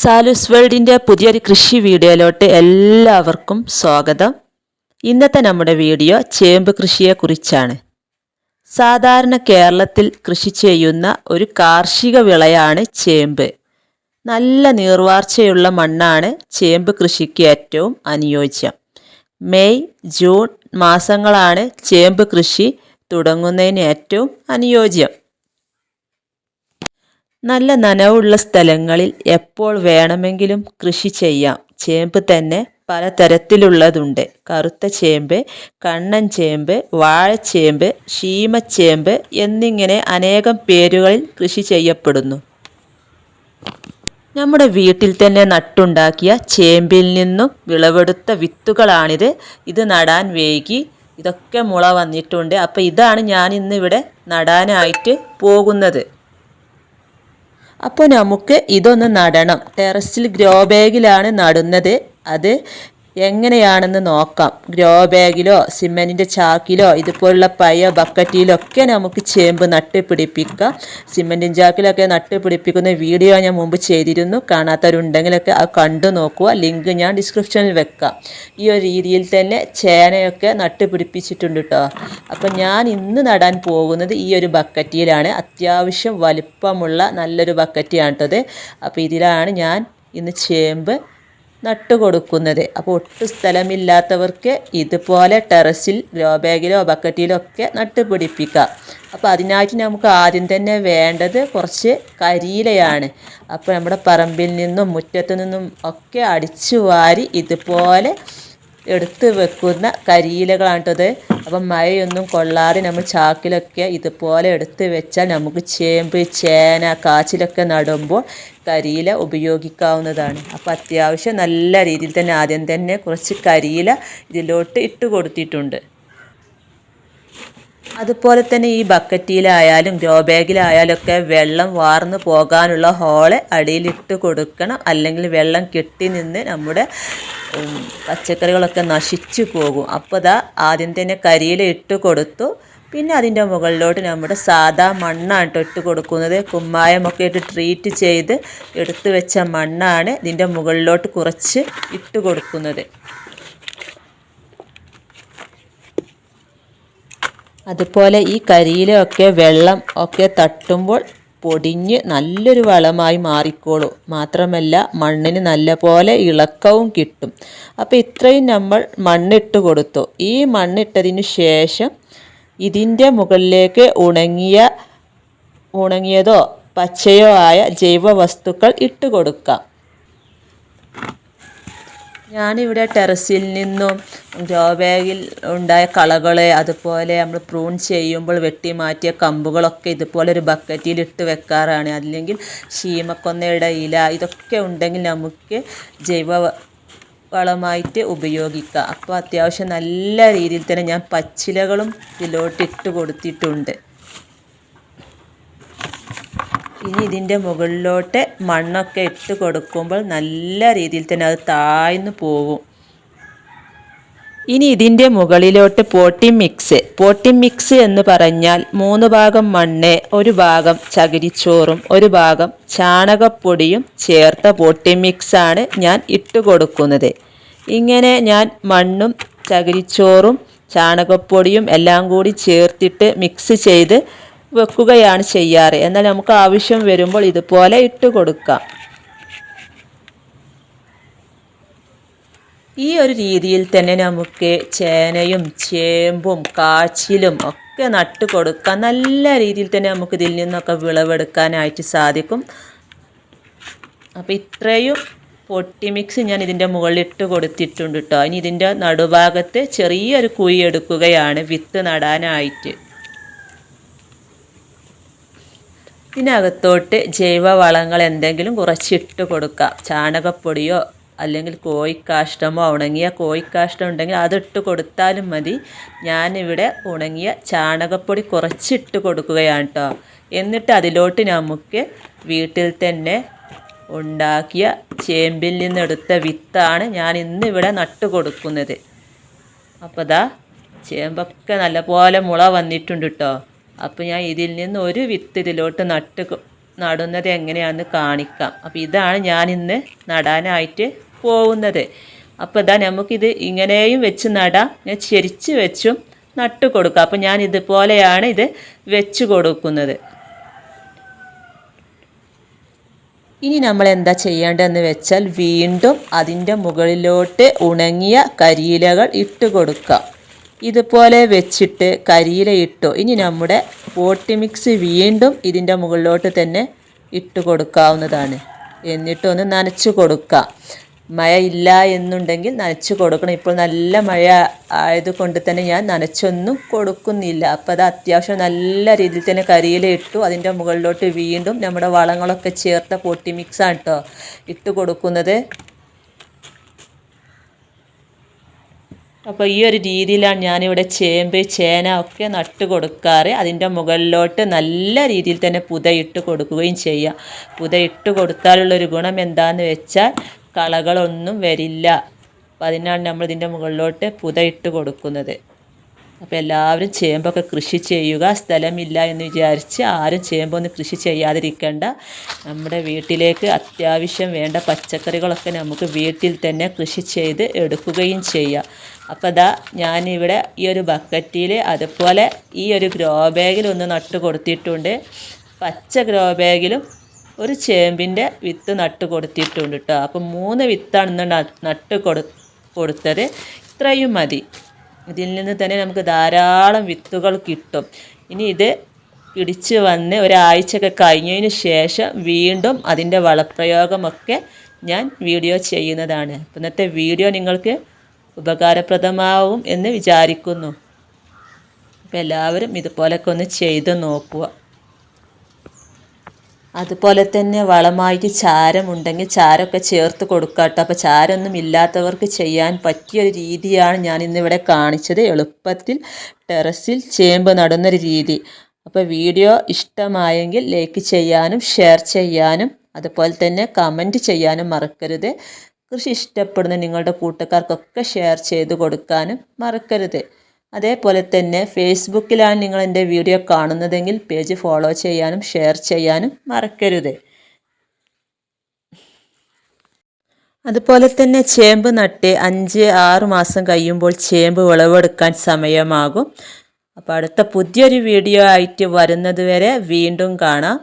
സാലൂസ് വേൾഡിന്റെ പുതിയൊരു കൃഷി വീഡിയോയിലോട്ട് എല്ലാവർക്കും സ്വാഗതം. ഇന്നത്തെ നമ്മുടെ വീഡിയോ ചേമ്പ് കൃഷിയെക്കുറിച്ചാണ്. സാധാരണ കേരളത്തിൽ കൃഷി ചെയ്യുന്ന ഒരു കാർഷിക വിളയാണ് ചേമ്പ്. നല്ല നീർവാർച്ചയുള്ള മണ്ണാണ് ചേമ്പ് കൃഷിക്ക് ഏറ്റവും അനുയോജ്യം. മെയ് ജൂൺ മാസങ്ങളാണ് ചേമ്പ് കൃഷി തുടങ്ങുന്നതിന് ഏറ്റവും അനുയോജ്യം. നല്ല നനവുള്ള സ്ഥലങ്ങളിൽ എപ്പോൾ വേണമെങ്കിലും കൃഷി ചെയ്യാം. ചേമ്പ് തന്നെ പലതരത്തിലുള്ളതുണ്ട്. കറുത്ത ചേമ്പ് കണ്ണൻ ചേമ്പ് വാഴച്ചേമ്പ് ക്ഷീമച്ചേമ്പ് എന്നിങ്ങനെ അനേകം പേരുകളിൽ കൃഷി ചെയ്യപ്പെടുന്നു. നമ്മുടെ വീട്ടിൽ തന്നെ നട്ടുണ്ടാക്കിയ ചേമ്പിൽ നിന്നും വിളവെടുത്ത വിത്തുകളാണിത്. ഇത് നടാൻ വൈകി. ഇതൊക്കെ മുള വന്നിട്ടുണ്ട്. അപ്പോൾ ഇതാണ് ഞാൻ ഇന്നിവിടെ നടാനായിട്ട് പോകുന്നത്. അപ്പോൾ നമുക്ക് ഇതൊന്ന് നടണം. ടെറസിൽ ഗ്രോ ബാഗിലാണ് നടുന്നത്. അത് എങ്ങനെയാണെന്ന് നോക്കാം. ഗ്രോ ബാഗിലോ സിമെന്റിന്റെ ചാക്കിലോ ഇതുപോലുള്ള പയ ബക്കറ്റിലൊക്കെ നമുക്ക് ചേമ്പ് നട്ട് പിടിപ്പിക്കാം സിമെന്റിൻ ചാക്കിലൊക്കെ നട്ട് പിടിപ്പിക്കുന്ന വീഡിയോ ഞാൻ മുമ്പ് ചെയ്തിരുന്നു. കാണാത്തവരുണ്ടെങ്കിലൊക്കെ അത് കണ്ടു നോക്കുക. ലിങ്ക് ഞാൻ ഡിസ്ക്രിപ്ഷനിൽ വെക്കാം. ഈ ഒരു രീതിയിൽ തന്നെ ചേനയൊക്കെ നട്ട് പിടിപ്പിച്ചിട്ടുണ്ട് കേട്ടോ അപ്പം ഞാൻ ഇന്ന് നടാൻ പോകുന്നത് ഈ ഒരു ബക്കറ്റിയിലാണ്. അത്യാവശ്യം വലിപ്പമുള്ള നല്ലൊരു ബക്കറ്റിയാണ് കേട്ടത് അപ്പോൾ ഇതിലാണ് ഞാൻ ഇന്ന് ചേമ്പ് നട്ടു കൊടുക്കുന്നത് അപ്പോൾ ഒട്ടും സ്ഥലമില്ലാത്തവർക്ക് ഇതുപോലെ ടെറസിൽ ഗ്രോ ബാഗിലോ ബക്കറ്റിലോ ഒക്കെ നട്ട് പിടിപ്പിക്കാം അപ്പോൾ അതിനായിട്ട് നമുക്ക് ആദ്യം തന്നെ വേണ്ടത് കുറച്ച് കരിയിലയാണ്. അപ്പോൾ നമ്മുടെ പറമ്പിൽ നിന്നും മുറ്റത്തു നിന്നും ഒക്കെ അടിച്ചു വാരി ഇതുപോലെ എടുത്ത് വെക്കുന്ന കരിയിലകളാണ് കേട്ടത്. അപ്പം മഴയൊന്നും കൊള്ളാതെ നമ്മൾ ചാക്കിലൊക്കെ ഇതുപോലെ എടുത്ത് വെച്ചാൽ നമുക്ക് ചേമ്പ് ചേന കാച്ചിലൊക്കെ നടുമ്പോൾ കരിയില ഉപയോഗിക്കാവുന്നതാണ്. അപ്പോൾ അത്യാവശ്യം നല്ല രീതിയിൽ തന്നെ ആദ്യം തന്നെ കുറച്ച് കരിയില ഇതിലോട്ട് ഇട്ട് കൊടുത്തിട്ടുണ്ട്. അതുപോലെ തന്നെ ഈ ബക്കറ്റിലായാലും ഗ്രോ ബാഗിലായാലും ഒക്കെ വെള്ളം വാർന്നു പോകാനുള്ള ഹോൾ അടിയിലിട്ട് കൊടുക്കണം. അല്ലെങ്കിൽ വെള്ളം കെട്ടി നിന്ന് നമ്മുടെ പച്ചക്കറികളൊക്കെ നശിച്ചു പോകും. അപ്പോൾ ദാ ആദ്യം തന്നെ കരിയില ഇട്ട് കൊടുത്തു. പിന്നെ അതിന്റെ മുകളിലോട്ട് നമ്മുടെ സാധാ മണ്ണാണ് കേട്ടോ ഇട്ട് കൊടുക്കുന്നത്. കുമ്മായമൊക്കെ ഇട്ട് ട്രീറ്റ് ചെയ്ത് എടുത്തു വെച്ച മണ്ണാണ് ഇതിന്റെ മുകളിലോട്ട് കുറച്ച് ഇട്ട് കൊടുക്കുന്നത്. അതുപോലെ ഈ കരിയിലൊക്കെ വെള്ളം ഒക്കെ തട്ടുമ്പോൾ പൊടിഞ്ഞ് നല്ലൊരു വളമായി മാറിക്കോളൂ. മാത്രമല്ല മണ്ണിന് നല്ല പോലെ ഇളക്കവും കിട്ടും. അപ്പോൾ ഇത്രയും നമ്മൾ മണ്ണിട്ട് കൊടുത്തു. ഈ മണ്ണിട്ടതിന് ശേഷം ഇതിന്റെ മുകളിലേക്ക് ഉണങ്ങിയ ഉണങ്ങിയതോ പച്ചയോ ആയ ജൈവ വസ്തുക്കൾ ഇട്ട് കൊടുക്കാം. ഞാനിവിടെ ടെറസിൽ നിന്നും ഗ്രോ ബാഗിൽ ഉണ്ടായ കളകളെ അതുപോലെ നമ്മൾ പ്രൂൺ ചെയ്യുമ്പോൾ വെട്ടി മാറ്റിയ കമ്പുകളൊക്കെ ഇതുപോലെ ഒരു ബക്കറ്റിൽ ഇട്ട് വെക്കാറാണ്. അല്ലെങ്കിൽ ശീമക്കൊന്നയുടെ ഇല ഇതൊക്കെ ഉണ്ടെങ്കിൽ നമുക്ക് ജൈവ വളമായിട്ട് ഉപയോഗിക്കുക. അപ്പോൾ അത്യാവശ്യം നല്ല രീതിയിൽ തന്നെ ഞാൻ പച്ചിലകളും ഇതിലോട്ടിട്ട് കൊടുത്തിട്ടുണ്ട്. ഇനി ഇതിന്റെ മുകളിലോട്ട് മണ്ണൊക്കെ ഇട്ട് കൊടുക്കുമ്പോൾ നല്ല രീതിയിൽ തന്നെ അത് താഴ്ന്നു പോകും ഇനി ഇതിന്റെ മുകളിലോട്ട് പോട്ടി മിക്സ് പോട്ടി മിക്സ് എന്ന് പറഞ്ഞാൽ മൂന്ന് ഭാഗം മണ്ണ് ഒരു ഭാഗം ചകിരിച്ചോറും ഒരു ഭാഗം ചാണകപ്പൊടിയും ചേർത്ത പോട്ടി മിക്സാണ് ഞാൻ ഇട്ട് കൊടുക്കുന്നത്. ഇങ്ങനെ ഞാൻ മണ്ണും ചകിരിച്ചോറും ചാണകപ്പൊടിയും എല്ലാം കൂടി ചേർത്തിട്ട് മിക്സ് ചെയ്ത് വെക്കുകയാണ് ചെയ്യാറ്. എന്നാൽ നമുക്ക് ആവശ്യം വരുമ്പോൾ ഇതുപോലെ ഇട്ട് കൊടുക്കാം. ഈ ഒരു രീതിയിൽ തന്നെ നമുക്ക് ചേനയും ചേമ്പും കാച്ചിലും ഒക്കെ നട്ട് കൊടുക്കാം നല്ല രീതിയിൽ തന്നെ നമുക്ക് ഇതിൽ നിന്നൊക്കെ വിളവെടുക്കാനായിട്ട് സാധിക്കും. അപ്പോൾ ഇത്രയും പൊട്ടി മിക്സ് ഞാൻ ഇതിന്റെ മുകളിലിട്ട് കൊടുത്തിട്ടുണ്ട് കേട്ടോ ഇനി ഇതിന്റെ നടുഭാഗത്ത് ചെറിയൊരു കുഴി എടുക്കുകയാണ് വിത്ത് നടാനായിട്ട്. ഇതിനകത്തോട്ട് ജൈവ വളങ്ങൾ എന്തെങ്കിലും കുറച്ചിട്ട് കൊടുക്കാം. ചാണകപ്പൊടിയോ അല്ലെങ്കിൽ കോഴിക്കാഷ്ടമോ ഉണങ്ങിയ കോഴിക്കാഷ്ടം ഉണ്ടെങ്കിൽ അതിട്ട് കൊടുത്താലും മതി. ഞാനിവിടെ ഉണങ്ങിയ ചാണകപ്പൊടി കുറച്ചിട്ട് കൊടുക്കുകയാണ് കേട്ടോ എന്നിട്ട് അതിലോട്ട് നമുക്ക് വീട്ടിൽ തന്നെ ഉണ്ടാക്കിയ ചേമ്പിൽ നിന്നെടുത്ത വിത്താണ് ഞാൻ ഇന്നിവിടെ നട്ട് കൊടുക്കുന്നത്. അപ്പോൾ ദാ ചേമ്പൊക്കെ നല്ലപോലെ മുള വന്നിട്ടുണ്ട് കേട്ടോ അപ്പോൾ ഞാൻ ഇതിൽ നിന്ന് ഒരു വിത്ത് ഇതിലോട്ട് നട്ട് നടുന്നത് എങ്ങനെയാണെന്ന് കാണിക്കാം. അപ്പോൾ ഇതാണ് ഞാൻ ഇന്ന് നടാനായിട്ട് പോകുന്നത് അപ്പോൾ ഇതാ നമുക്കിത് ഇങ്ങനെയും വെച്ച് നടാം. ഞാൻ ചെരിച്ച് വെച്ചും നട്ടു കൊടുക്കുക അപ്പോൾ ഞാൻ ഇതുപോലെയാണ് ഇത് വെച്ച് കൊടുക്കുന്നത്. ഇനി നമ്മൾ എന്താ ചെയ്യേണ്ടതെന്ന് വെച്ചാൽ വീണ്ടും അതിന്റെ മുകളിലോട്ട് ഉണങ്ങിയ കരിയിലകൾ ഇട്ട് കൊടുക്കുക. ഇതുപോലെ വെച്ചിട്ട് കരിയില ഇട്ടു. ഇനി നമ്മുടെ പോട്ടി മിക്സ് വീണ്ടും ഇതിന്റെ മുകളിലോട്ട് തന്നെ ഇട്ട് കൊടുക്കാവുന്നതാണ്. എന്നിട്ടൊന്ന് നനച്ച് കൊടുക്കാം മഴ ഇല്ല എന്നുണ്ടെങ്കിൽ നനച്ച് കൊടുക്കണം. ഇപ്പോൾ നല്ല മഴ ആയതുകൊണ്ട് തന്നെ ഞാൻ നനച്ചൊന്നും കൊടുക്കുന്നില്ല. അപ്പോൾ അത് അത്യാവശ്യം നല്ല രീതിയിൽ തന്നെ കരിയില ഇട്ടു അതിന്റെ മുകളിലോട്ട് വീണ്ടും നമ്മുടെ വളങ്ങളൊക്കെ ചേർത്ത പൊട്ടി മിക്സാണ് കേട്ടോ ഇട്ട് കൊടുക്കുന്നത്. അപ്പോൾ ഈ ഒരു രീതിയിലാണ് ഞാനിവിടെ ചേമ്പ് ചേന ഒക്കെ നട്ട് കൊടുക്കാറ്. അതിന്റെ മുകളിലോട്ട് നല്ല രീതിയിൽ തന്നെ പുതയിട്ട് കൊടുക്കുകയും ചെയ്യാം. പുതയിട്ട് കൊടുത്താലുള്ളൊരു ഗുണം എന്താണെന്ന് വെച്ചാൽ കളകളൊന്നും വരില്ല. അപ്പോൾ അതിനാണ് നമ്മൾ ഇതിന്റെ മുകളിലോട്ട് പുതയിട്ട് കൊടുക്കുന്നത്. അപ്പോൾ എല്ലാവരും ചേമ്പൊക്കെ കൃഷി ചെയ്യുക. സ്ഥലമില്ല എന്ന് വിചാരിച്ച് ആരും ചേമ്പൊന്നും കൃഷി ചെയ്യാതിരിക്കേണ്ട. നമ്മുടെ വീട്ടിലേക്ക് അത്യാവശ്യം വേണ്ട പച്ചക്കറികളൊക്കെ നമുക്ക് വീട്ടിൽ തന്നെ കൃഷി ചെയ്ത് എടുക്കുകയും ചെയ്യാം. അപ്പോൾ അതാ ഞാനിവിടെ ഈ ഒരു ബക്കറ്റിൽ അതുപോലെ ഈ ഒരു ഗ്രോ ബാഗിൽ ഒന്ന് നട്ട് കൊടുത്തിട്ടുണ്ട്. പച്ച ഗ്രോ ബാഗിലും ഒരു ചേമ്പിന്റെ വിത്ത് നട്ട് കൊടുത്തിട്ടുണ്ട് കേട്ടോ അപ്പം മൂന്ന് വിത്താണ് ഇന്ന് നട്ട് കൊടു കൊടുത്തത്. ഇത്രയും മതി. ഇതിൽ നിന്ന് തന്നെ നമുക്ക് ധാരാളം വിത്തുകൾ കിട്ടും. ഇനി ഇത് പിടിച്ച് വന്ന് ഒരാഴ്ചയൊക്കെ കഴിഞ്ഞതിന് ശേഷം വീണ്ടും അതിന്റെ വളപ്രയോഗമൊക്കെ ഞാൻ വീഡിയോ ചെയ്യുന്നതാണ്. ഇന്നത്തെ വീഡിയോ നിങ്ങൾക്ക് ഉപകാരപ്രദമാവും എന്ന് വിചാരിക്കുന്നു. അപ്പോൾ എല്ലാവരും ഇതുപോലൊക്കെ ഒന്ന് ചെയ്ത് നോക്കുക. അതുപോലെ തന്നെ വളമായിട്ട് ചാരമുണ്ടെങ്കിൽ ചാരമൊക്കെ ചേർത്ത് കൊടുക്കുക കേട്ടോ അപ്പോൾ ചാരമൊന്നും ഇല്ലാത്തവർക്ക് ചെയ്യാൻ പറ്റിയ ഒരു രീതിയാണ് ഞാൻ ഇന്നിവിടെ കാണിച്ചത്. എളുപ്പത്തിൽ ടെറസിൽ ചേമ്പ് നടുന്നൊരു രീതി. അപ്പോൾ വീഡിയോ ഇഷ്ടമായെങ്കിൽ ലൈക്ക് ചെയ്യാനും ഷെയർ ചെയ്യാനും അതുപോലെ തന്നെ കമന്റ് ചെയ്യാനും മറക്കരുത്. കൃഷി ഇഷ്ടപ്പെടുന്ന നിങ്ങളുടെ കൂട്ടുകാർക്കൊക്കെ ഷെയർ ചെയ്ത് കൊടുക്കാനും മറക്കരുത്. അതേപോലെ തന്നെ ഫേസ്ബുക്കിലാണ് നിങ്ങൾ എന്റെ വീഡിയോ കാണുന്നതെങ്കിൽ പേജ് ഫോളോ ചെയ്യാനും ഷെയർ ചെയ്യാനും മറക്കരുത്. അതുപോലെ തന്നെ ചേമ്പ് നട്ട് അഞ്ച് ആറ് മാസം കഴിയുമ്പോൾ ചേമ്പ് വിളവെടുക്കാൻ സമയമാകും. അപ്പോൾ അടുത്ത പുതിയൊരു വീഡിയോ ആയിട്ട് വരുന്നത് വരെ വീണ്ടും കാണാം.